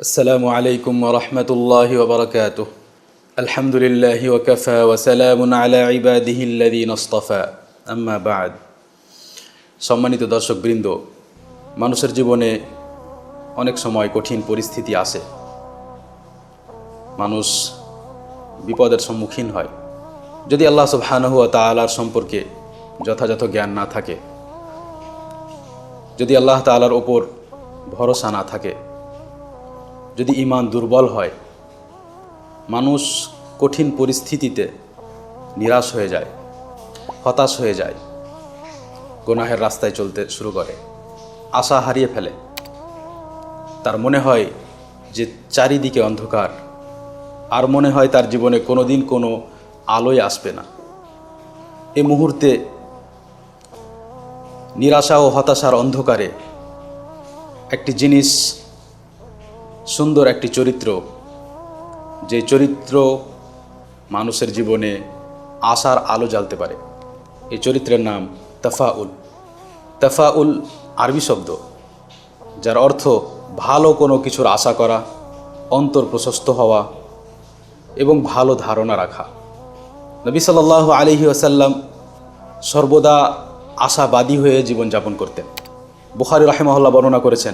السلام عليكم ورحمة الله وبركاته الحمد لله وكفى وسلام على عباده الذين اصطفى أما بعد সম্মানিত দর্শকবৃন্দ মানুষের জীবনে অনেক সময় কঠিন পরিস্থিতি আসে মানুষ বিপদের সম্মুখীন হয় যদি আল্লাহ সুবহানাহু ওয়া তাআলার সম্পর্কে যথাযথ জ্ঞান না থাকে যদি আল্লাহ তাআলার ওপর ভরসা না থাকে যদি ইমান দুর্বল হয়, মানুষ কঠিন পরিস্থিতিতে নিরাশ হয়ে যায়, হতাশ হয়ে যায়, গোনাহের রাস্তায় চলতে শুরু করে, আশা হারিয়ে ফেলে। তার মনে হয় যে চারিদিকে অন্ধকার, আর মনে হয় তার জীবনে কোনো দিন কোনো আলোয় আসবে না। এ মুহূর্তে নিরাশা ও হতাশার অন্ধকারে একটি জিনিস সুন্দর একটি চরিত্র। যে চরিত্র মানুষের জীবনে আশার আলো জ্বালতে পারে। এই চরিত্রের নাম তাফাউল। তাফাউল আরবি শব্দ, যার অর্থ ভালো কোনো কিছুর আশা করা, অন্তর প্রশস্ত হওয়া এবং ভালো ধারণা রাখা। নবী সাল্লাহ আলহি আসাল্লাম সর্বদা আশাবাদী হয়ে জীবনযাপন করতেন। বুখারি রাহেমহল্লা বর্ণনা করেছেন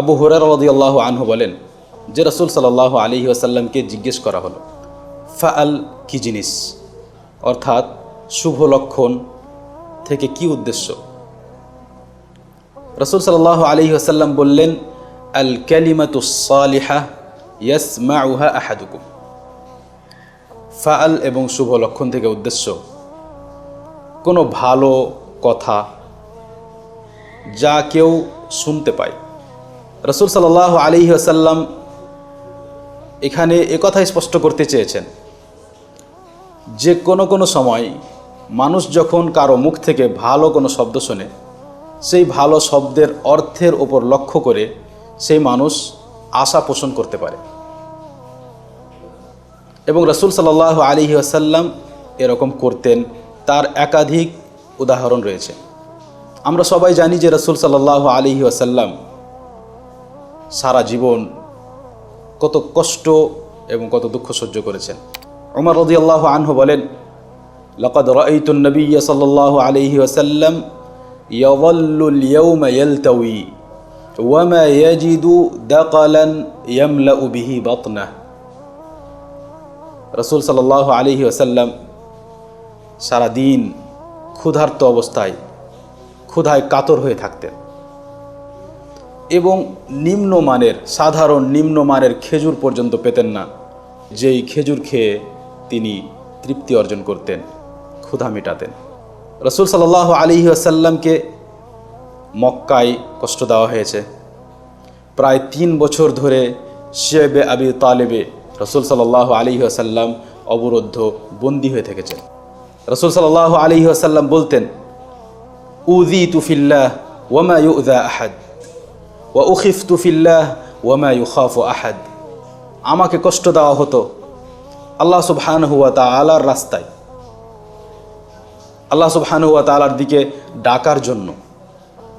আবু হুরার রদি আল্লাহ আনহু বলেন, যে রসুল সাল্লাহ আলী আসাল্লামকে জিজ্ঞেস করা হলো, ফাআল কি জিনিস? অর্থাৎ, শুভ লক্ষণ থেকে কি উদ্দেশ্য? রসুল সাল্লাহ আলী আসাল্লাম বললেন, আল ক্যালিমাতুসালিহা ইয়াসমাউহা আহাদুকুম। ফাআল এবং শুভ লক্ষণ থেকে উদ্দেশ্য, কোনো ভালো কথা যা কেউ শুনতে পায়। রসুল সাল্লাহ আলী আসাল্লাম এখানে একথাই স্পষ্ট করতে চেয়েছেন। যে কোনো কোনো সময় মানুষ যখন কারও মুখ থেকে ভালো কোনো শব্দ শোনে, সেই ভালো শব্দের অর্থের ওপর লক্ষ্য করে সেই মানুষ আশা পোষণ করতে পারে। এবং রসুল সাল্লাহ আলী আসাল্লাম এরকম করতেন, তার একাধিক উদাহরণ রয়েছে। আমরা সবাই জানি যে রসুল সাল্লাহ আলী আসাল্লাম সারা জীবন কত কষ্ট এবং কত দুঃখ সহ্য করেছেন। ওমর রদি আল্লাহ আনহু বলেন, লকদ রঈতুলনবী সাল্লাহ আলহি ওসাল্লাম ইয়াল্লুল ইয়ৌম ইয়লতউই ওয়ামা ইয়াজিদু দাকালান ইয়ামলা উবিহি বতনা রসুল সাল্লাহ আলহি ওসাল্লাম সারাদিন ক্ষুধার্ত অবস্থায় ক্ষুধায় কাতর হয়ে থাকতেন। এবং নিম্নমানের, সাধারণ নিম্নমানের খেজুর পর্যন্ত পেতেন না। যেই খেজুর খেয়ে তিনি তৃপ্তি অর্জন করতেন, ক্ষুধা মেটাতেন। রসুল সাল্লাহ আলী আসাল্লামকে মক্কায় কষ্ট দেওয়া হয়েছে। প্রায় তিন বছর ধরে শেবে আবি তালেবে রসুল সাল্লাহ আলী আসাল্লাম অবরুদ্ধ, বন্দী হয়ে থেকেছেন। রসুল সাল্লাহ আলী আসাল্লাম বলতেন উদি তুফিল্লাহ ওয়ামা ইউদা আহাদ। ওয়া উখিফতু ফিল্লাহ ওয়ামা ইউখাফু আহাদ। আমাকে কষ্ট দেওয়া হতো আল্লাহ সুবহান হুয়া তালার রাস্তায়। আল্লাহ সুবহান হুয়া তালার দিকে ডাকার জন্য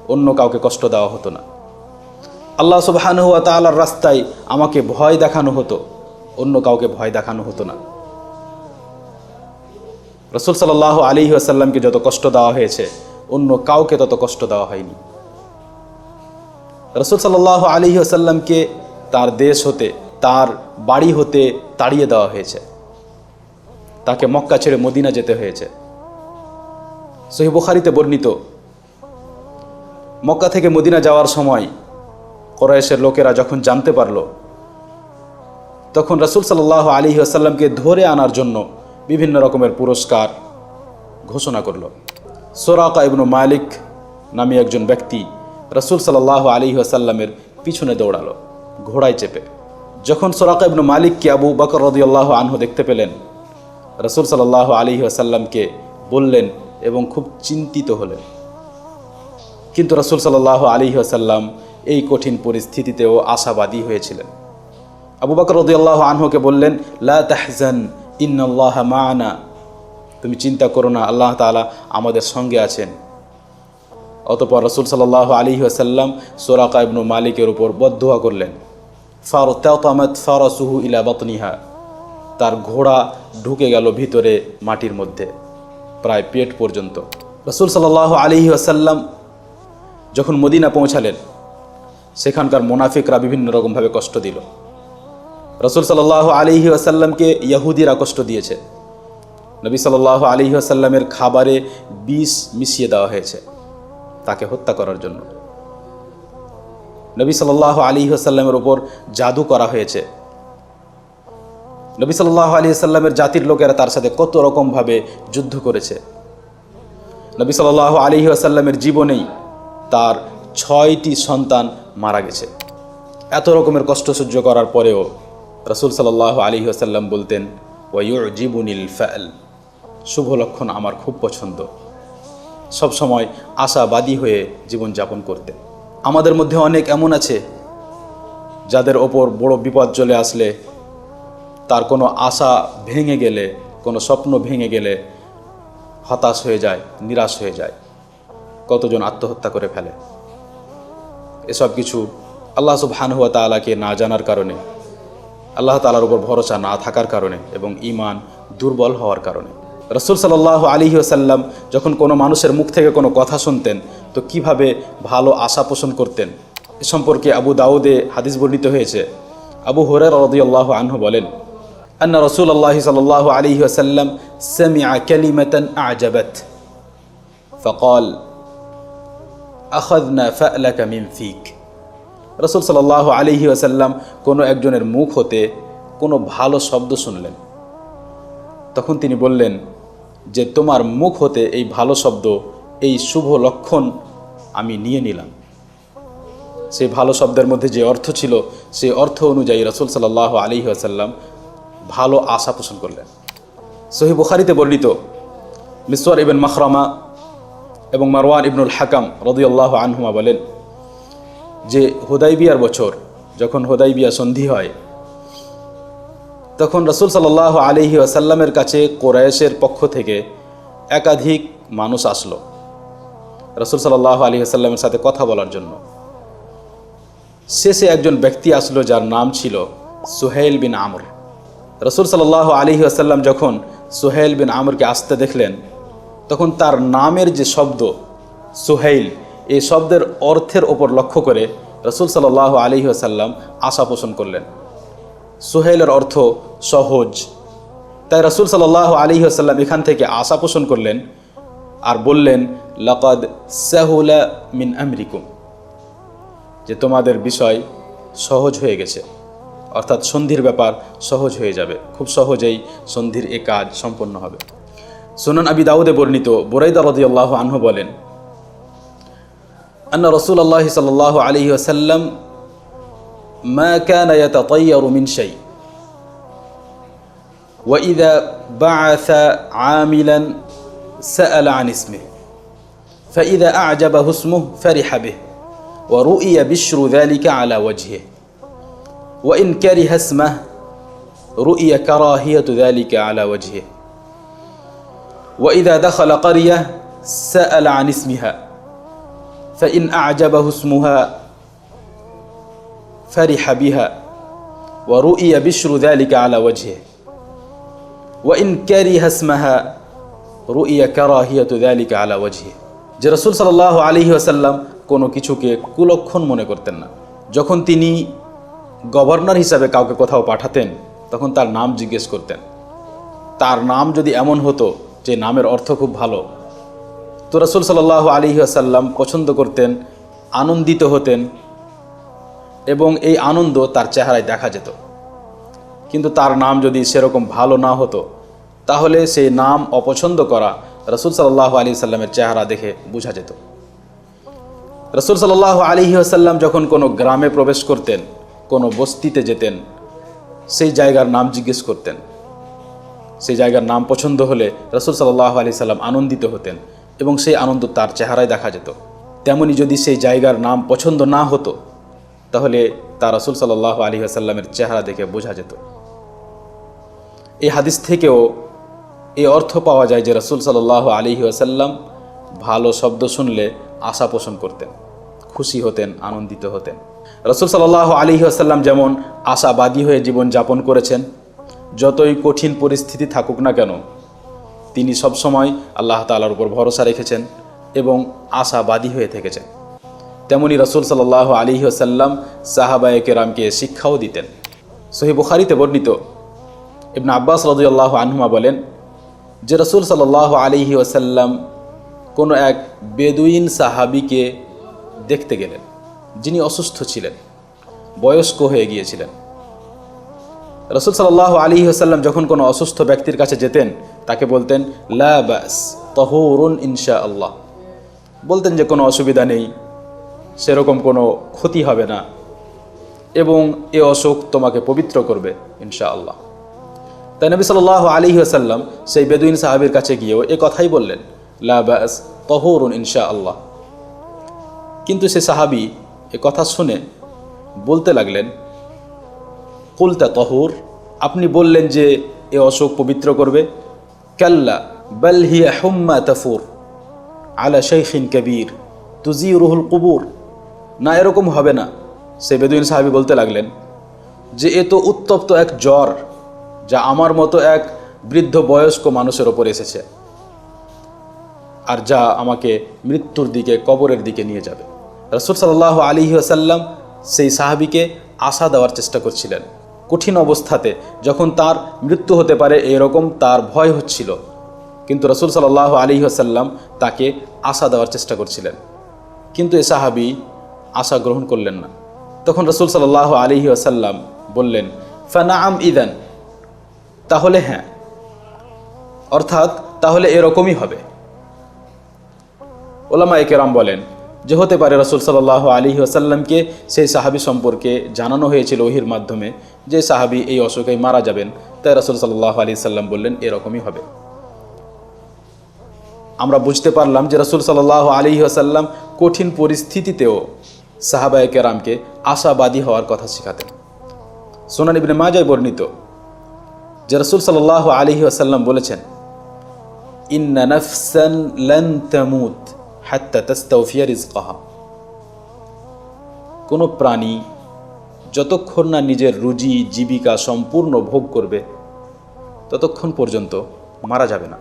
অন্য কাউকে কষ্ট দেওয়া হতো না। আল্লাহ সুবহান হুয়া তালার রাস্তায় আমাকে ভয় দেখানো হতো, অন্য কাউকে ভয় দেখানো হতো না। রসুল সাল্লাহ আলী আসাল্লামকে যত কষ্ট দেওয়া হয়েছে, অন্য কাউকে তত কষ্ট দেওয়া হয়নি। রসুল সাল্লাহ আলী আসাল্লামকে তার দেশ হতে, তার বাড়ি হতে তাড়িয়ে দেওয়া হয়েছে। তাকে মক্কা ছেড়ে মদিনা যেতে হয়েছে। সহি বুখারিতে বর্ণিত, মক্কা থেকে মদিনা যাওয়ার সময় কোরআশের লোকেরা যখন জানতে পারল, তখন রসুল সাল্লাহ আলী আসাল্লামকে ধরে আনার জন্য বিভিন্ন রকমের পুরস্কার ঘোষণা করল। সোরাকা ইবনু মালিক নামে একজন ব্যক্তি রসুল সাল্লাহ আলী আসাল্লামের পিছনে দৌড়ালো, ঘোড়ায় চেপে। যখন সোরাকা ইবনু মালিককে আবু বকর রদিয়াল্লাহ আনহু দেখতে পেলেন, রসুল সাল্লাহ আলী আসাল্লামকে বললেন এবং খুব চিন্তিত হলেন। কিন্তু রসুল সাল্লাহ আলী আসাল্লাম এই কঠিন পরিস্থিতিতেও আশাবাদী হয়েছিলেন। আবু বকর রদিয়াল্লাহ আনহুকে বললেন, লা তাহজান, ইন্নাল্লাহ মানা। তুমি চিন্তা করো না, আল্লাহ তালা আমাদের সঙ্গে আছেন। অতপর রসুল সাল্লাহ আলী আসাল্লাম সোরাকা ইবনু মালিকের উপর বদুয়া করলেন। ফার তেতামত ফারসুহু ইলা বতনিহা। তার ঘোড়া ঢুকে গেল ভিতরে মাটির মধ্যে, প্রায় পেট পর্যন্ত। রসুল সাল্লাহ আলী আসাল্লাম যখন মদিনা পৌঁছালেন, সেখানকার মোনাফিকরা বিভিন্ন রকমভাবে কষ্ট দিল। রসুল সাল্লাহ আলিহি আসাল্লামকে ইয়াহুদিরা কষ্ট দিয়েছে। নবী সাল্লাহ আলিহি আসাল্লামের খাবারে বিষ মিশিয়ে দেওয়া হয়েছে। তাকে হত্যা করার জন্য। নবী সাল্লাহ আলিহি আসাল্লামের ওপর জাদু করা হয়েছে। নবী সাল্লাহ আলী আসাল্লামের জাতির লোকেরা তার সাথে কত রকমভাবে যুদ্ধ করেছে। নবী সাল্লাহ আলিহি আসাল্লামের জীবনেই তার ছয়টি সন্তান মারা গেছে। এত রকমের কষ্ট সহ্য করার পরেও রসুল সাল্লাহ আলী আসাল্লাম বলতেন ওয়ুর জীবনিল ফ্যাল শুভ লক্ষণ আমার খুব পছন্দ। সবসময় আশাবাদী হয়ে জীবনযাপন করতে। আমাদের মধ্যে অনেক এমন আছে, যাদের ওপর বড় বিপদ চলে আসলে তার কোনো আশা ভেঙে গেলে, কোনো স্বপ্ন ভেঙে গেলে হতাশ হয়ে যায়, নিরাশ হয়ে যায়। কতজন আত্মহত্যা করে ফেলে। এসব কিছু আল্লাহ সুবহানহুয়া তালাকে না জানার কারণে, আল্লাহ তালার উপর ভরসা না থাকার কারণে এবং ইমান দুর্বল হওয়ার কারণে। রসুল সাল্লাহ আলী ওসাল্লাম যখন কোনো মানুষের মুখ থেকে কোনো কথা শুনতেন, তো কীভাবে ভালো আশা পোষণ করতেন? এ সম্পর্কে আবু দাউদে হাদিস বর্ণিত হয়েছে। আবু হরের রদিয়াল্লাহ আনহু বলেন, আন্না রসুল আল্লাহ সাল্লাহ আলী আসাল্লাম সেমিয়া ক্যালিমাতন আজাবত, ফকল আখদনা ফিক। রসুল সাল্লাহ আলিহি ওসাল্লাম কোনো একজনের মুখ হতে কোনো ভালো শব্দ শুনলেন। তখন তিনি বললেন যে তোমার মুখ হতে এই ভালো শব্দ, এই শুভ লক্ষণ আমি নিয়ে নিলাম। সেই ভালো শব্দের মধ্যে যে অর্থ ছিল সেই অর্থ অনুযায়ী রসুল সাল্লাহ আলী আসাল্লাম ভালো আশা পোষণ করলেন। সহি বুখারিতে বর্ণিত, মিসওয়ার ইবেন মখরামা এবং মারওয়ান ইবনুল হাকাম রদিয়াল্লাহ আনহুমা বলেন যে হুদাইবিয়ার বছর, যখন হুদাইবিয়া সন্ধি হয় তখন রসুল সাল্লাহ আলিহি আসাল্লামের কাছে কোরায়েশের পক্ষ থেকে একাধিক মানুষ আসলো রসুল সাল্লাহ আলী আসাল্লামের সাথে কথা বলার জন্য। শেষে একজন ব্যক্তি আসলো যার নাম ছিল সুহেল বিন আমর। রসুল সাল্লাহ আলী আসাল্লাম যখন সুহেল বিন আমরকে আসতে দেখলেন, তখন তার নামের যে শব্দ সুহেইল, এই শব্দের অর্থের ওপর লক্ষ্য করে রসুল সাল্লাহ আলী আসাল্লাম আশা পোষণ করলেন। সোহেলের অর্থ সহজ। তাই রসুল সাল্লাহ আলী আসাল্লাম এখান থেকে আশা পোষণ করলেন আর বললেন, লকদ সাহুলা মিন আমরিকুম, যে তোমাদের বিষয় সহজ হয়ে গেছে। অর্থাৎ সন্ধির ব্যাপার সহজ হয়ে যাবে। খুব সহজেই সন্ধির এ কাজ সম্পন্ন হবে। সোনান আবি দাউদে বর্ণিত বোরাইদা আল্লাহ আনহু বলেন, আন্না রসুল আল্লাহ সাল আলী আসাল্লাম ما كان يتطير من شيء. وإذا بعث عاملا سأل عن اسمه. فإذا أعجبه اسمه فرح به ورؤي بشر ذلك على وجهه. وإن كره اسمه رؤي كراهية ذلك على وجهه. وإذا دخل قرية سأل عن اسمها. فإن أعجبه اسمها فرح بها ورؤي بشر ذلك على وجهه وإن كره اسمها رؤي كراهية ذلك على وجهه যে রসুল সাল্লাহ আলহি আসাল্লাম কোনো কিছুকে কুলক্ষণ মনে করতেন না যখন তিনি গভর্নর হিসাবে কাউকে কোথাও পাঠাতেন তখন তার নাম জিজ্ঞেস করতেন তার নাম যদি এমন হতো যে নামের অর্থ খুব ভালো তো রসুল সাল্লাহ আলী আসাল্লাম পছন্দ করতেন আনন্দিত হতেন এবং এই আনন্দ তার চেহারায় দেখা যেত। কিন্তু তার নাম যদি সেরকম ভালো না হতো, তাহলে সেই নাম অপছন্দ করা রসুল সাল্লাহ আলী সাল্লামের চেহারা দেখে বোঝা যেত। রসুল সাল্লাহ আলী আসাল্লাম যখন কোনো গ্রামে প্রবেশ করতেন, কোনো বস্তিতে যেতেন, সেই জায়গার নাম জিজ্ঞেস করতেন। সেই জায়গার নাম পছন্দ হলে রসুল সাল্লাহ আলি সাল্লাম আনন্দিত হতেন এবং সেই আনন্দ তার চেহারায় দেখা যেত। তেমনি যদি সেই জায়গার নাম পছন্দ না হতো তাহলে তা রসুল সাল্লাহ আলী আসাল্লামের চেহারা দেখে বোঝা যেত। এই হাদিস থেকেও এই অর্থ পাওয়া যায় যে রসুল সাল্লাহ আলী আসাল্লাম ভালো শব্দ শুনলে আশা পোষণ করতেন, খুশি হতেন, আনন্দিত হতেন। রসুল সাল্লাহ আলী আসাল্লাম যেমন আশাবাদী হয়ে জীবন যাপন করেছেন, যতই কঠিন পরিস্থিতি থাকুক না কেন, তিনি সবসময় আল্লাহ তালার উপর ভরসা রেখেছেন এবং আশাবাদী হয়ে থেকেছেন। তেমনি রসুল সাল্লাহ আলী আসাল্লাম সাহাবায়ে কেরামকে শিক্ষাও দিতেন। সহি বুখারিতে বর্ণিত, ইবনা আব্বাস রদুল্লাহ আনহুমা বলেন, যে রসুল সাল্লাহ আলিহি ওসাল্লাম কোনো এক বেদুইন সাহাবিকে দেখতে গেলেন, যিনি অসুস্থ ছিলেন, বয়স্ক হয়ে গিয়েছিলেন। রসুল সাল্লাহ আলী আসাল্লাম যখন কোনো অসুস্থ ব্যক্তির কাছে যেতেন, তাকে বলতেন, লা বাস, তহরুন ইনশা আল্লাহ বলতেন যে কোনো অসুবিধা নেই সেরকম কোনো ক্ষতি হবে না। এবং এ অসুখ তোমাকে পবিত্র করবে ইনশা আল্লাহ তাই নবী সাল আলী আসাল্লাম সেই বেদুইন সাহাবির কাছে গিয়েও এ কথাই বললেন, লা বাস, তহরুন ইনশা আল্লাহ কিন্তু সে সাহাবি এ কথা শুনে বলতে লাগলেন, কুলতা তহুর, আপনি বললেন যে এ অসুখ পবিত্র করবে? কাল্লা, বল হিয়া হুম্মা তফুর, আলা শৈখিন কবির তুজি রুহুল কুবুর। না, এরকম হবে না সে বেদুইন সাহাবি বলতে লাগলেন যে, এ তো উত্তপ্ত এক জ্বর যা আমার মতো এক বৃদ্ধ বয়স্ক মানুষের ওপর এসেছে আর যা আমাকে মৃত্যুর দিকে, কবরের দিকে নিয়ে যাবে। রসুল সাল্লাহ আলী আসাল্লাম সেই সাহাবিকে আশা দেওয়ার চেষ্টা করছিলেন। কঠিন অবস্থাতে যখন তার মৃত্যু হতে পারে এরকম তার ভয় হচ্ছিল, কিন্তু রসুল সাল্লাহ আলী আসাল্লাম তাকে আশা দেওয়ার চেষ্টা করছিলেন। কিন্তু এ সাহাবি আশা গ্রহণ করলেন না। তখন রসুল সাল্লাহ আলী আসাল্লাম বললেন, ফানাআম ইদান। তাহলে হ্যাঁ। অর্থাৎ তাহলে এরকমই হবে। ওলামা একেরাম বলেন, যে হতে পারে রসুল সাল্লাহ আলী আসাল্লামকে সেই সাহাবি সম্পর্কে জানানো হয়েছিল ওহির মাধ্যমে, যে সাহাবি এই অসুখে মারা যাবেন, তাই রসুল সাল্লাহ আলী সাল্লাম বললেন, এরকমই হবে। আমরা বুঝতে পারলাম যে রসুল সাল্লাহ আলী আসাল্লাম কঠিন পরিস্থিতিতেও সাহাবায় কেরামকে আশাবাদী হওয়ার কথা শেখাতেন। সোনান ইবনে মাজায় বর্ণিত যে রসুল সাল্লাহ আলী আসাল্লাম বলেছেন কোনো প্রাণী যতক্ষণ না নিজের রুজি, জীবিকা সম্পূর্ণ ভোগ করবে, ততক্ষণ পর্যন্ত মারা যাবে না।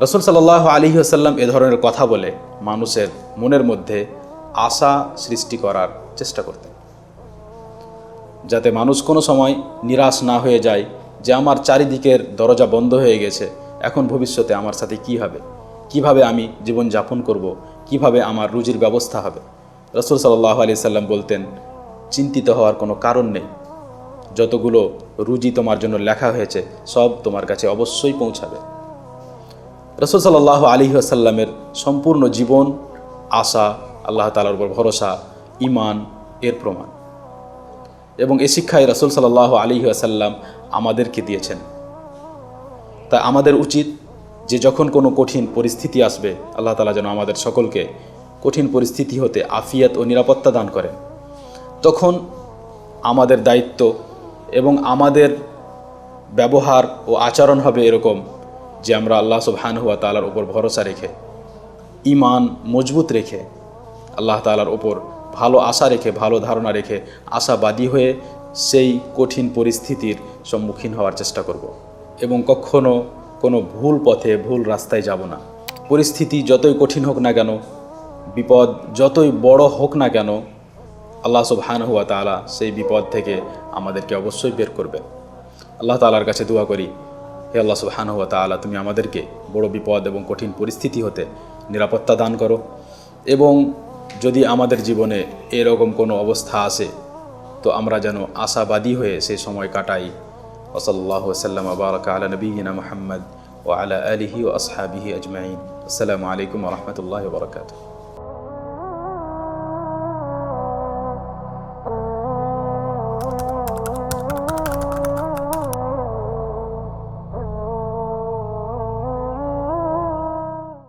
রসুল সাল্লাহ আলী আসাল্লাম এ ধরনের কথা বলে মানুষের মনের মধ্যে আশা সৃষ্টি করার চেষ্টা করতেন। যাতে মানুষ কোনো সময় নিরাশ না হয়ে যায় যে আমার চারিদিকের দরজা বন্ধ হয়ে গেছে, এখন ভবিষ্যতে আমার সাথে কি হবে? কীভাবে আমি জীবন যাপন করব? কীভাবে আমার রুজির ব্যবস্থা হবে? রসুল সাল্লাহ আলি সাল্লাম বলতেন, চিন্তিত হওয়ার কোনো কারণ নেই। যতগুলো রুজি তোমার জন্য লেখা হয়েছে, সব তোমার কাছে অবশ্যই পৌঁছাবে। রসুল সাল্লাহ আলী আসাল্লামের সম্পূর্ণ জীবন, আশা আল্লাহ তালার উপর ভরসা ইমান এর প্রমাণ। এবং এ শিক্ষায় রসুল সাল্লাহ আলী আসাল্লাম আমাদেরকে দিয়েছেন। তা আমাদের উচিত যে যখন কোনো কঠিন পরিস্থিতি আসবে, আল্লাহ তালা যেন আমাদের সকলকে কঠিন পরিস্থিতি হতে আফিয়াত ও নিরাপত্তা দান করেন। তখন আমাদের দায়িত্ব এবং আমাদের ব্যবহার ও আচরণ হবে এরকম যে আমরা আল্লাহ সুবহান হুয়া তালার উপর ভরসা রেখে ইমান মজবুত রেখে আল্লাহ তালার ওপর ভালো আশা রেখে, ভালো ধারণা রেখে আশাবাদী হয়ে সেই কঠিন পরিস্থিতির সম্মুখীন হওয়ার চেষ্টা করব। এবং কখনো কোনো ভুল পথে, ভুল রাস্তায় যাব না। পরিস্থিতি যতই কঠিন হোক না কেন, বিপদ যতই বড় হোক না কেন, আল্লাহ সুবহান হুয়া তালা সেই বিপদ থেকে আমাদেরকে অবশ্যই বের করবে। আল্লাহ তালার কাছে দোয়া করি, হে আল্লাহ সুবহান হুয়া তালা তুমি আমাদেরকে বড় বিপদ এবং কঠিন পরিস্থিতি হতে নিরাপত্তা দান করো। এবং যদি আমাদের জীবনে এরকম কোনো অবস্থা আসে, তো আমরা যেন আশাবাদী হয়ে সেই সময় কাটাই। ওসল্লাহ সাল্লাম আবারক আলা নবীনা মোহাম্মদ ও আলা আলিহি ও আসহাবিহি আজমাইন। আসসালামু আলাইকুম রহমতুল্লাহ বরকাত